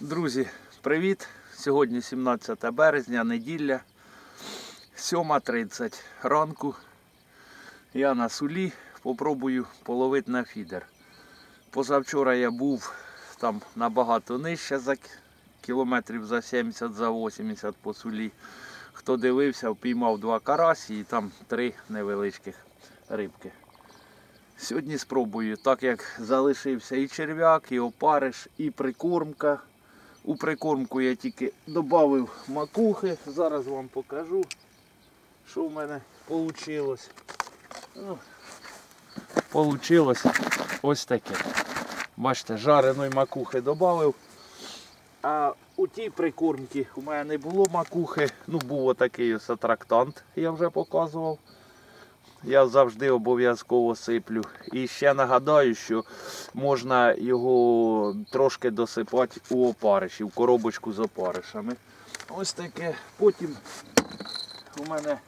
Друзі, привіт! Сьогодні 17 березня, неділя, 7.30 ранку. Я на сулі попробую половити на фідер. Позавчора я був там набагато нижче за кілометрів за 70, за 80 по сулі. Хто дивився, впіймав два карасі і там три невеличких рибки. Сьогодні спробую, так як залишився і черв'як, і опариш, і прикормка. У прикормку я тільки додав макухи. Зараз вам покажу, що в мене вийшло. Ну, Получилось ось таке. Бачите, жареної макухи додав. А у тій прикормці у мене не було макухи. Ну, був отакий ось атрактант, я вже показував. Я завжди обов'язково сиплю. І ще нагадаю, що можна його трошки досипати у опариші, в коробочку з опаришами. Ось таке. Потім у мене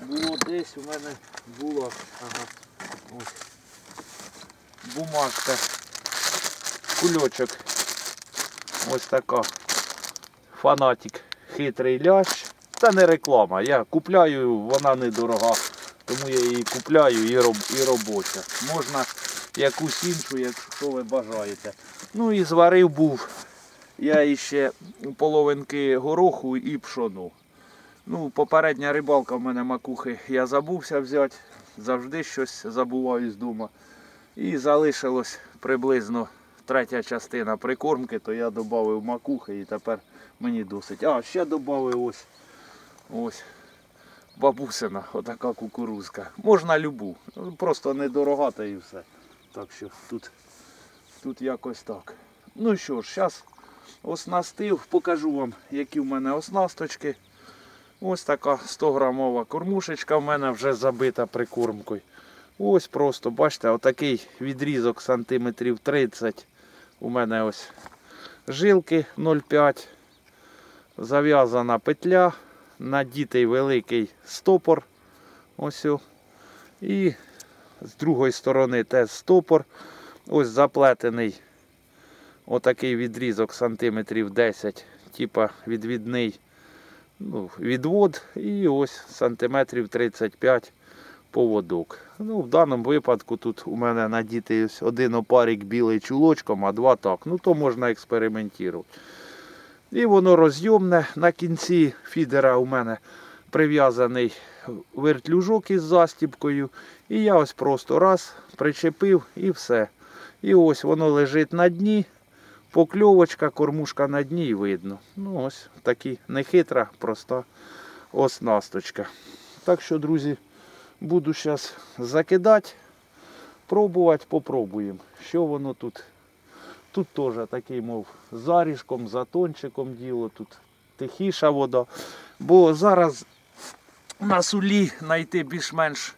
було десь, у мене було ага, бумажка, кульочок. Ось така. Фанатик хитрий лящ. Це не реклама. Я купляю, вона недорога. Тому я її купляю і, роб, і робоча. Можна якусь іншу, якщо ви бажаєте. Ну і зварив був я іще половинки гороху і пшону. Ну, попередня рибалка в мене макухи я забувся взяти. Завжди щось забуваю з. І залишилось приблизно третя частина прикормки, то я додав макухи і тепер мені досить. А, ще додав ось. Ось бабусина, отака кукурузка. Можна любу. Ну, Просто недорога та і все. Так що тут, тут якось так. Ну що ж, зараз оснастив, покажу вам, які в мене оснасточки. Ось така 100 грамова кормушечка в мене вже забита прикормкою. Ось просто, бачите, отакий відрізок сантиметрів 30. У мене ось жилки 0,5. Зав'язана петля надітий великий стопор. Ось. І з другої сторони теж стопор. Ось заплетений отакий відрізок сантиметрів 10, типа відвідний ну, відвод. І ось сантиметрів 35 поводок. Ну, в даному випадку тут у мене надітий один опарик білий чулочком, а два так. Ну то можна експериментувати. І воно розйомне. На кінці фідера у мене прив'язаний вертлюжок із застіпкою. І я ось просто раз причепив і все. І ось воно лежить на дні. Покльовочка, кормушка на дні і видно. Ну ось такі нехитра, проста оснасточка. Так що, друзі, буду зараз закидати, пробувати, попробуємо, що воно тут Тут теж такий, мов, заріжком, затончиком діло, тут тихіша вода. Бо зараз на сулі знайти більш-менш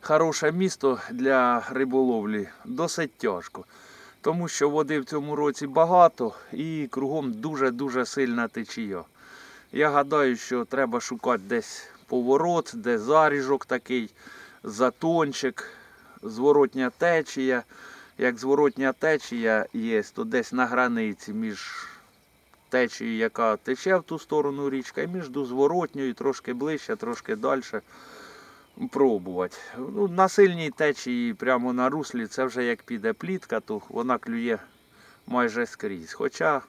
хороше місто для риболовлі досить тяжко. Тому що води в цьому році багато і кругом дуже-дуже сильна течія. Я гадаю, що треба шукати десь поворот, де заріжок такий, затончик, зворотня течія як зворотня течія є, то десь на границі між течією, яка тече в ту сторону річка, і між зворотньою, трошки ближче, трошки далі пробувати. Ну, на сильній течії прямо на руслі, це вже як піде плітка, то вона клює майже скрізь. Хоча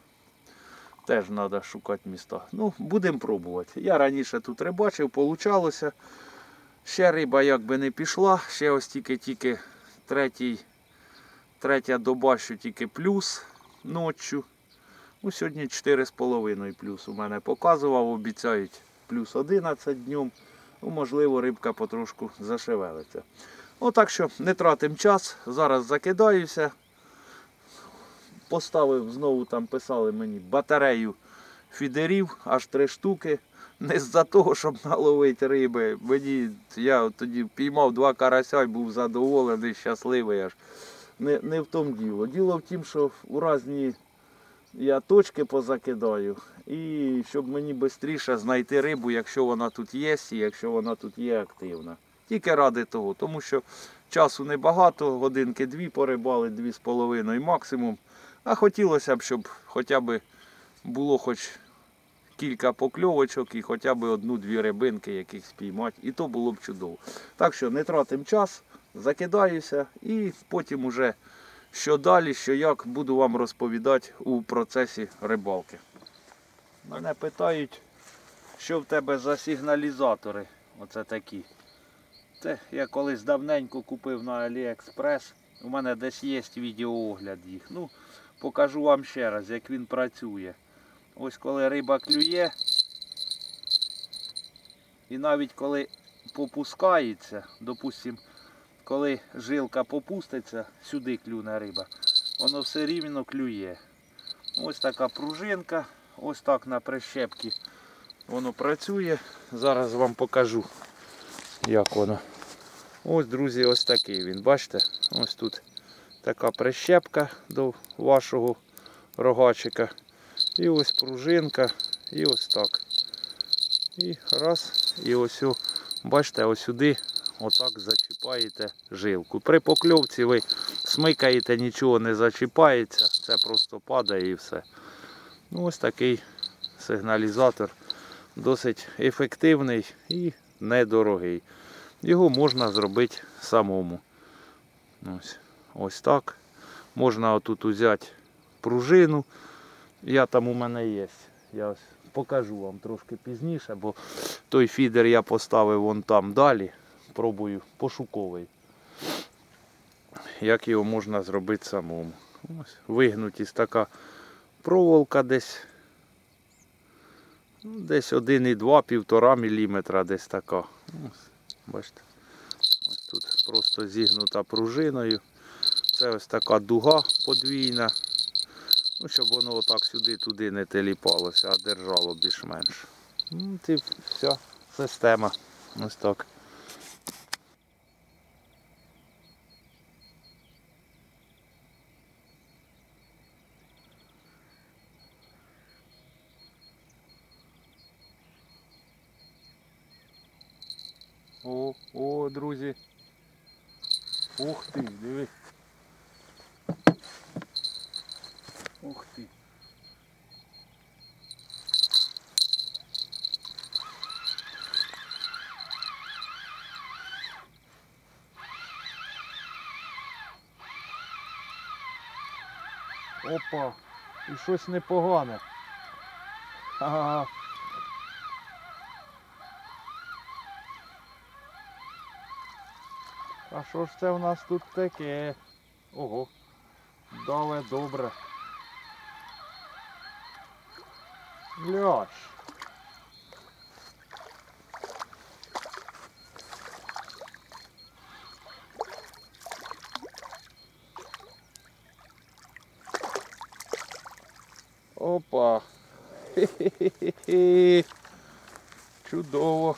теж треба шукати міста. Ну, будемо пробувати. Я раніше тут рибачив, получалося. Ще риба якби не пішла, ще ось тільки-тільки третій Третя доба, що тільки плюс ночі. Ну, Сьогодні 4,5 плюс у мене показував, обіцяють плюс 11 днем. Ну, можливо, рибка потрошку зашевелиться. Так що не тратимо час, зараз закидаюся. Поставив, знову там писали мені батарею фідерів, аж три штуки. Не з-за того, щоб наловити риби. Мені, я тоді піймав два карася і був задоволений, щасливий аж не, не в тому діло. Діло в тім, що у різні я точки позакидаю, і щоб мені швидше знайти рибу, якщо вона тут є, і якщо вона тут є активна. Тільки ради того, тому що часу небагато, годинки дві порибали, дві з половиною максимум. А хотілося б, щоб хоча б було хоч кілька покльовочок і хоча б одну-дві рибинки яких спіймати. І то було б чудово. Так що не тратимо час, закидаюся і потім уже що далі, що як буду вам розповідати у процесі рибалки. Мене питають, що в тебе за сигналізатори. Оце такі. Це я колись давненько купив на AliExpress. У мене десь є відеоогляд їх. Ну, покажу вам ще раз, як він працює. Ось коли риба клює. І навіть коли попускається, допустим, коли жилка попуститься, сюди клюне риба, воно все рівно клює. Ось така пружинка, ось так на прищепці воно працює. Зараз вам покажу, як воно. Ось, друзі, ось такий він. Бачите? Ось тут така прищепка до вашого рогачика. І ось пружинка, і ось так. І раз, і ось, бачите, ось сюди отак зачіпаєте жилку. При покльовці ви смикаєте, нічого не зачіпається, це просто падає і все. Ну, ось такий сигналізатор. Досить ефективний і недорогий. Його можна зробити самому. Ось, ось так. Можна отут взяти пружину. Я там у мене є. Я ось покажу вам трошки пізніше, бо той фідер я поставив вон там далі. Пробую пошуковий. Як його можна зробити самому. Ось, вигнутість така проволока десь. ну, Десь 1,2-1,5 мм десь така. Ось, бачите. Ось тут просто зігнута пружиною. Це ось така дуга подвійна. Ну, щоб воно отак сюди-туди не теліпалося, а держало більш-менш. Ну, вся система. Ось так. Опа, і щось непогане. Ага. А що ж це в нас тут таке? Ого. дале добре. Ляш. Опа. Хе-хе-хе-хе. Чудово.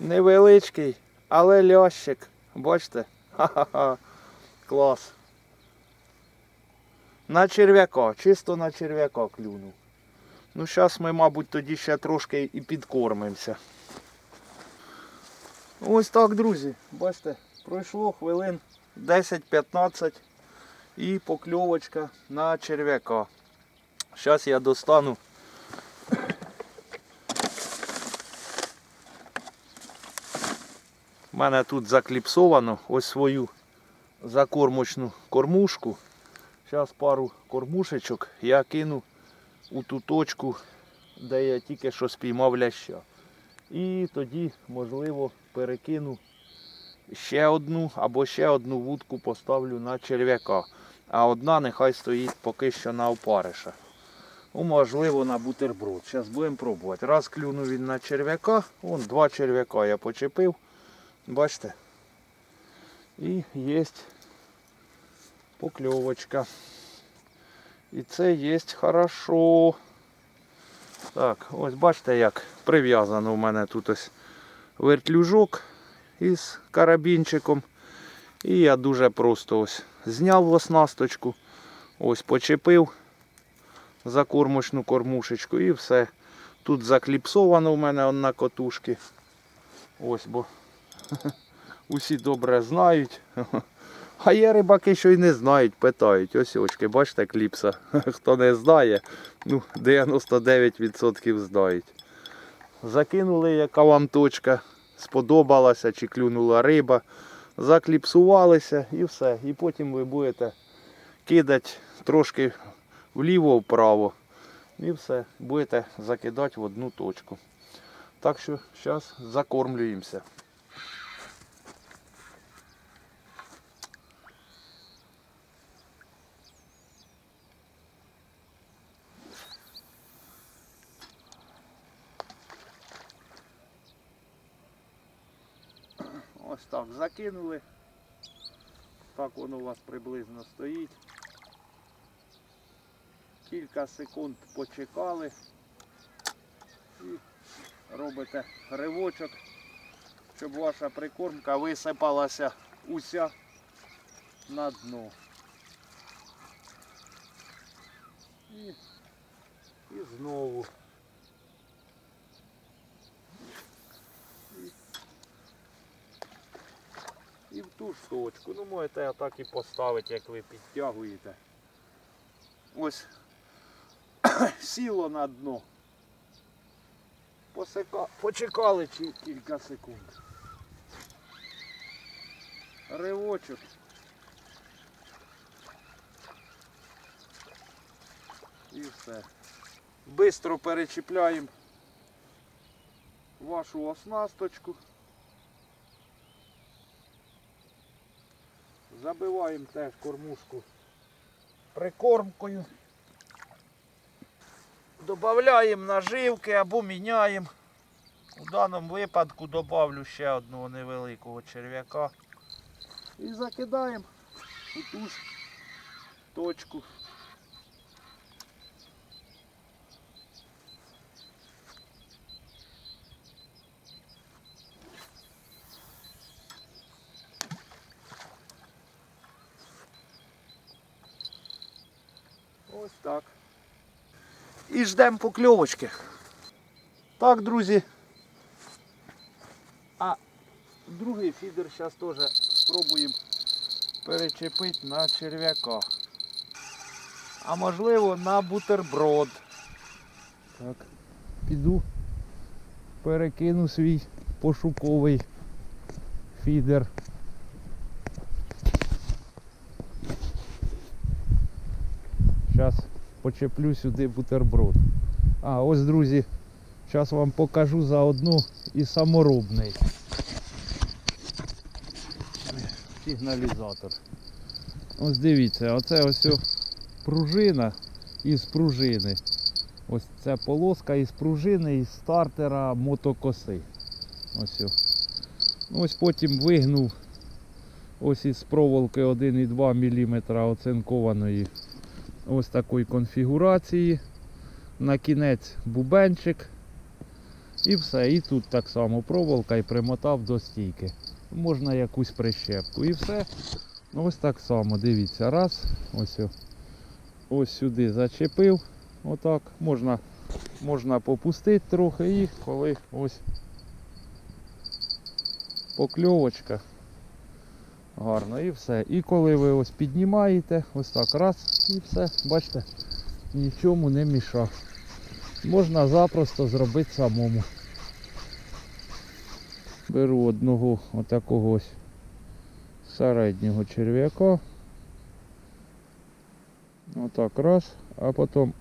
Невеличкий, але лящик. Бачите? Ха-ха-ха. Клас. На черв'яка, чисто на черв'яка клюнув. Ну, зараз ми, мабуть, тоді ще трошки і підкормимося. Ось так, друзі. Бачите, пройшло хвилин 10-15 і покльовочка на черв'яка. Зараз я достану. У мене тут закліпсовано ось свою закормочну кормушку. Зараз пару кормушечок я кину у ту точку, де я тільки що спіймав ляща. І тоді, можливо, перекину ще одну або ще одну вудку поставлю на черв'яка. А одна нехай стоїть поки що на опариша. Ну, можливо, на бутерброд. Зараз будемо пробувати. Раз клюнув він на черв'яка, вон два черв'яка я почепив. Бачите? І є покльовочка. І це є хорошо. Так, ось бачите, як прив'язано у мене тут ось вертлюжок із карабінчиком. І я дуже просто ось зняв оснасточку, ось почепив за кормочну кормушечку і все. Тут закліпсовано у мене на котушки. Ось, бо усі добре знають. А є рибаки, що й не знають, питають. Ось очки, бачите, кліпса. Хто не знає, ну 99% знають. Закинули, яка вам точка, сподобалася чи клюнула риба. Закліпсувалися і все. І потім ви будете кидати трошки вліво-вправо. І все. Будете закидати в одну точку. Так що зараз закормлюємося. Ось так закинули. Так воно у вас приблизно стоїть. Кілька секунд почекали і робите ривочок, щоб ваша прикормка висипалася уся на дно. І, і знову. Ту ж точку. Ну можете так і поставити, як ви підтягуєте. Ось сіло на дно. Посика... Почекали кілька секунд. Ривочок. І все. Бистро перечіпляємо вашу оснасточку. Забиваємо теж кормушку прикормкою. Додаємо наживки або міняємо. У даному випадку додавлю ще одного невеликого черв'яка. І закидаємо у ту ж точку. Ось так. І ждемо покльовочки. Так, друзі. А другий фідер зараз теж спробуємо перечепити на черв'яка. А можливо на бутерброд. Так, піду, перекину свій пошуковий фідер. Зараз почеплю сюди бутерброд. А, ось, друзі, зараз вам покажу заодно і саморобний сигналізатор. Ось дивіться, оце ось пружина із пружини. Ось це полоска із пружини із стартера мотокоси. Ось. Ось потім вигнув ось із проволоки 1,2 мм оцинкованої ось такої конфігурації. На кінець бубенчик. І все. І тут так само проволока і примотав до стійки. Можна якусь прищепку. І все. Ось так само, дивіться, раз, ось, ось сюди зачепив. Отак. Можна, можна попустити трохи і коли ось покльовочка. Гарно і все. І коли ви ось піднімаєте, ось так раз і все, бачите, нічому не мішав. Можна запросто зробити самому. Беру одного отакого середнього черв'яка. Отак раз, а потім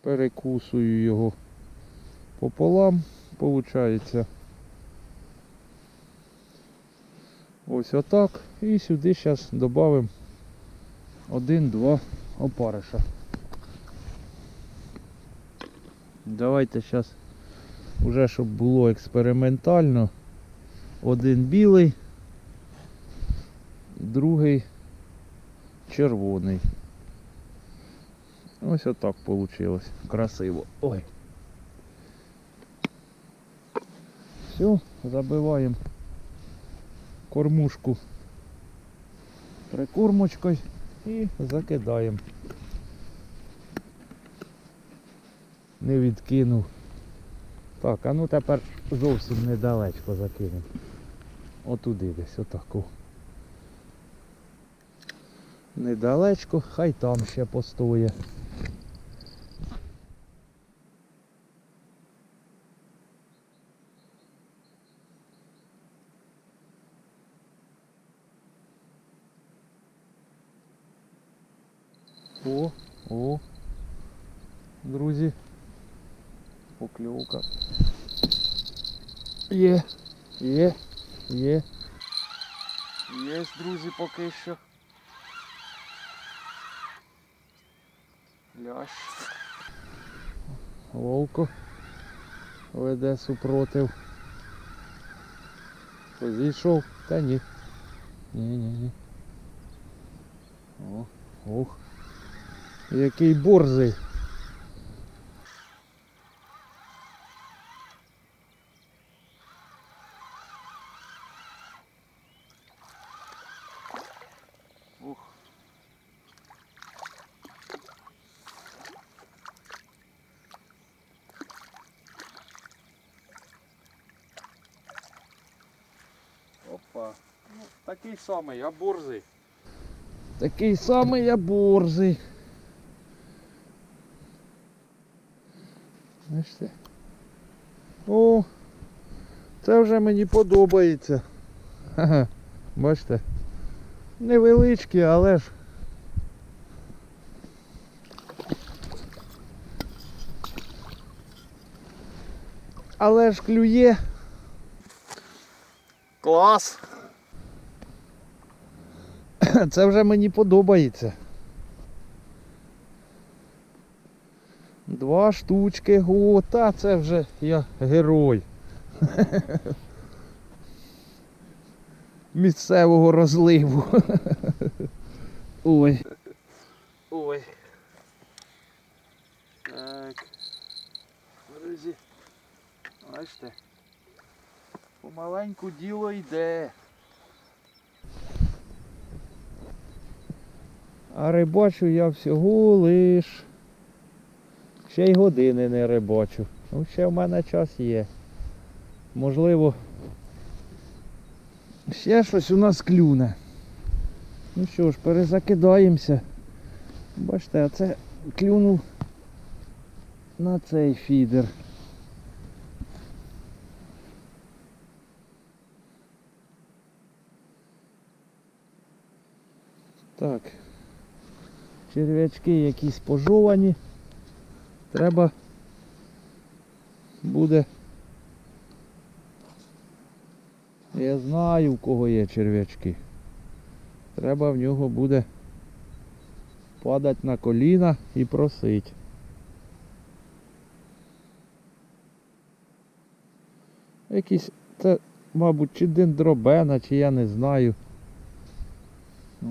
перекусую його пополам, получається. Ось отак. І сюди зараз додамо один-два опариша. Давайте зараз, уже щоб було експериментально, один білий, другий червоний. Ось отак вийшло. Красиво. Ой. Все, забиваємо кормушку прикормочкою і закидаємо. Не відкинув. Так, а ну тепер зовсім недалечко закинемо. отуди десь, отаку. Недалечко, хай там ще постоє. О, о, друзі, покльовка. Є, є, є. Є, друзі, поки що. Лящ. Вовко веде супротив. Позійшов? Та ні. Ні, ні, ні. О, ох. Який борзий. Опа. Ну, такий самий, а борзий. Такий самий я борзий. Бачите? О, це вже мені подобається. Ха-ха. Бачите? Невеличкі, але ж. Але ж клює. Клас. Це вже мені подобається. Два штучки, о, та це вже я герой. Місцевого розливу. Ой. Ой. Так. Друзі. Бачите. Помаленьку діло йде. А рибачу я всього лиш. Ще й години не рибачу. Ну, ще в мене час є. Можливо, ще щось у нас клюне. Ну що ж, перезакидаємося. Бачите, а це клюнув на цей фідер. Так. Черв'ячки якісь пожовані. Треба буде. Я знаю, у кого є черв'ячки. Треба в нього буде падати на коліна і просить. Якийсь, це, мабуть, чи дендробена, чи я не знаю.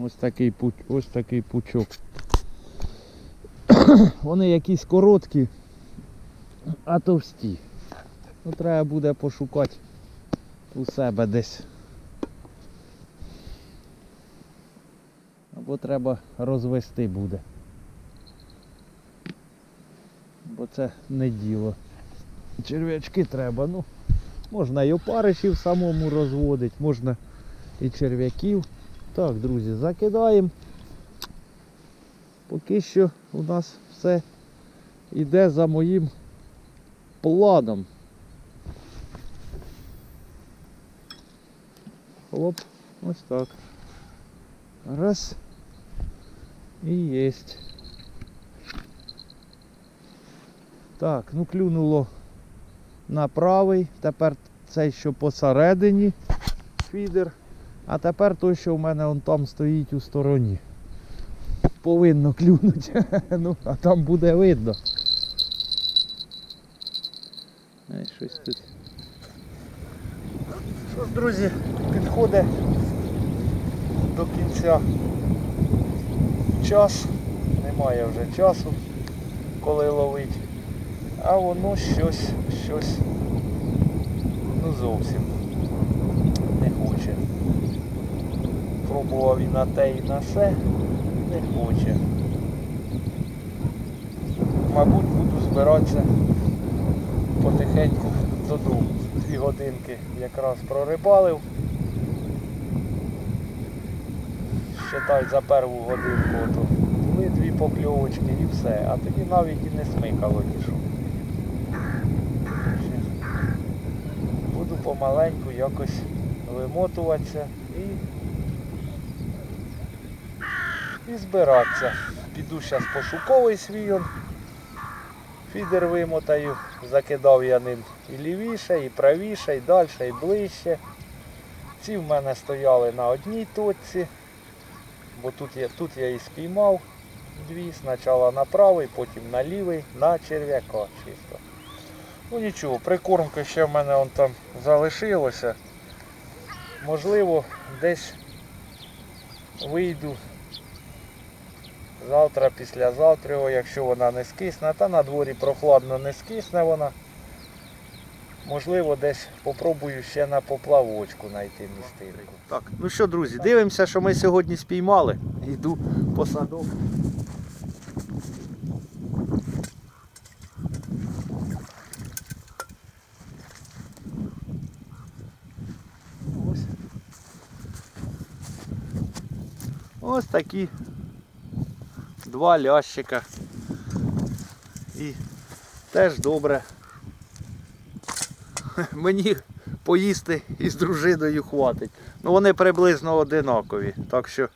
Ось такий ось такий пучок. Вони якісь короткі, а товсті. Ну, треба буде пошукати у себе десь. Або треба розвести буде. Бо це не діло. Черв'ячки треба, ну, можна і опаришів самому розводити, можна і черв'яків. Так, друзі, закидаємо. Поки що у нас все йде за моїм планом. Оп, ось так. Раз. І єсть. Так, ну клюнуло на правий, тепер цей, що посередині фідер, а тепер той, що в мене он там стоїть у стороні. Повинно клюнути. ну, а там буде видно. Ай, щось тут. Що ж, друзі, підходить до кінця час. Немає вже часу, коли ловить. А воно щось, щось ну зовсім не хоче. Пробував і на те, і на все, не хоче. Мабуть, буду збиратися потихеньку додому. Дві годинки якраз прорибалив. Считай, за першу годинку то були дві покльовочки і все. А тоді навіть і не смикало нічого. Буду помаленьку якось вимотуватися і і збиратися. Піду зараз пошуковий свій он. Фідер вимотаю, закидав я ним і лівіше, і правіше, і далі, і ближче. Ці в мене стояли на одній точці, бо тут я, тут я і спіймав дві, спочатку на правий, потім на лівий, на черв'яка чисто. Ну нічого, прикормки ще в мене он там залишилося. Можливо, десь вийду завтра, післязавтра, якщо вона не скисне, та на дворі прохладно не скисне вона. Можливо, десь попробую ще на поплавочку знайти містинку. Так, ну що, друзі, дивимося, що ми сьогодні спіймали. Йду по садок. Ось. Ось такі два лящика. І теж добре. Мені поїсти із дружиною хватить. Ну вони приблизно одинакові. Так що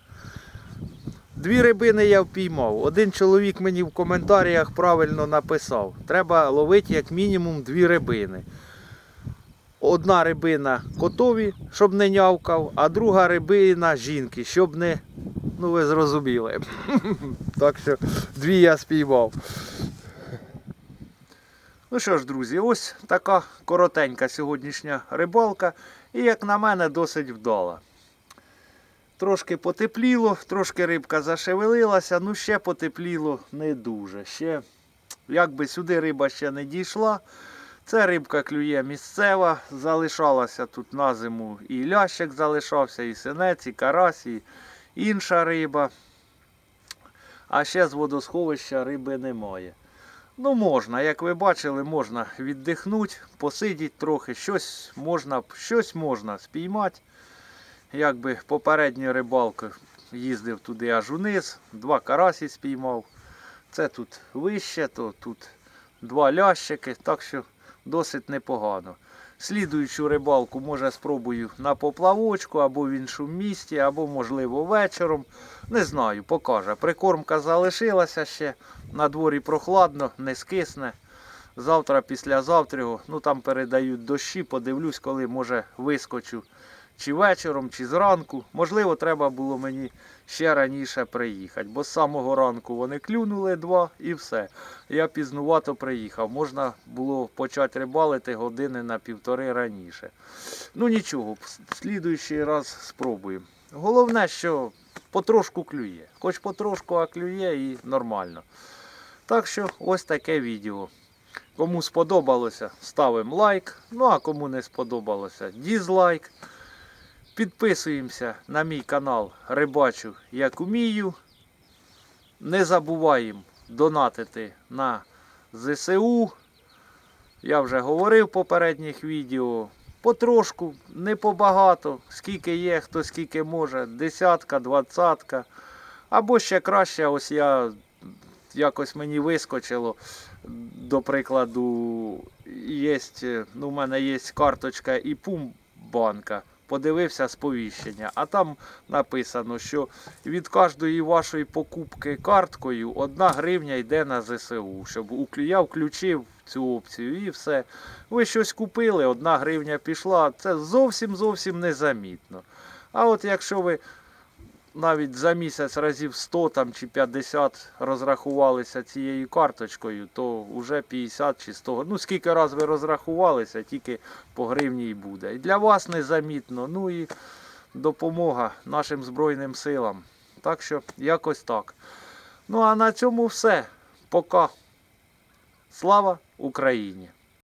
дві рибини я впіймав. Один чоловік мені в коментарях правильно написав. Треба ловити як мінімум дві рибини. Одна рибина котові, щоб не нявкав, а друга рибина жінки, щоб не. Ну ви зрозуміли. Так що дві я спіймав. Ну що ж, друзі, ось така коротенька сьогоднішня рибалка. І, як на мене, досить вдала. Трошки потепліло, трошки рибка зашевелилася, ну ще потепліло не дуже. Ще, якби сюди риба ще не дійшла. Це рибка клює місцева, залишалася тут на зиму і лящик залишався, і синець, і карась, і інша риба. А ще з водосховища риби немає. Ну, можна, як ви бачили, можна віддихнути, посидіти трохи, щось можна, щось можна спіймати. Якби попередньою рибалкою їздив туди аж униз, два карасі спіймав. Це тут вище, то тут два лящики, так що досить непогано. Слідуючу рибалку може спробую на поплавочку або в іншому місті, або можливо вечором. Не знаю, покаже. Прикормка залишилася ще. На дворі прохладно, не скисне. Завтра, післязавтра, ну там передають дощі, подивлюсь, коли може вискочу чи вечором, чи зранку. Можливо, треба було мені ще раніше приїхати, бо з самого ранку вони клюнули два і все. Я пізнувато приїхав. Можна було почати рибалити години на півтори раніше. Ну нічого, в слідуючий раз спробуємо. Головне, що потрошку клює. Хоч потрошку, а клює і нормально. Так що ось таке відео. Кому сподобалося, ставимо лайк. Ну а кому не сподобалося, дізлайк. Підписуємося на мій канал Рибачу як умію. Не забуваємо донатити на ЗСУ. Я вже говорив в попередніх відео. Потрошку, не побагато, скільки є, хто скільки може, десятка, двадцятка. Або ще краще, ось я якось мені вискочило. До прикладу, є, ну, у мене є карточка і пум банка. Подивився сповіщення, а там написано, що від кожної вашої покупки карткою одна гривня йде на ЗСУ, щоб я включив цю опцію і все. Ви щось купили, одна гривня пішла, це зовсім зовсім незамітно. А от якщо ви навіть за місяць разів 100 там, чи 50 розрахувалися цією карточкою, то вже 50 чи 100. Ну скільки раз ви розрахувалися, тільки по гривні і буде. І для вас незамітно. Ну і допомога нашим Збройним силам. Так що якось так. Ну а на цьому все. Пока. Слава Україні!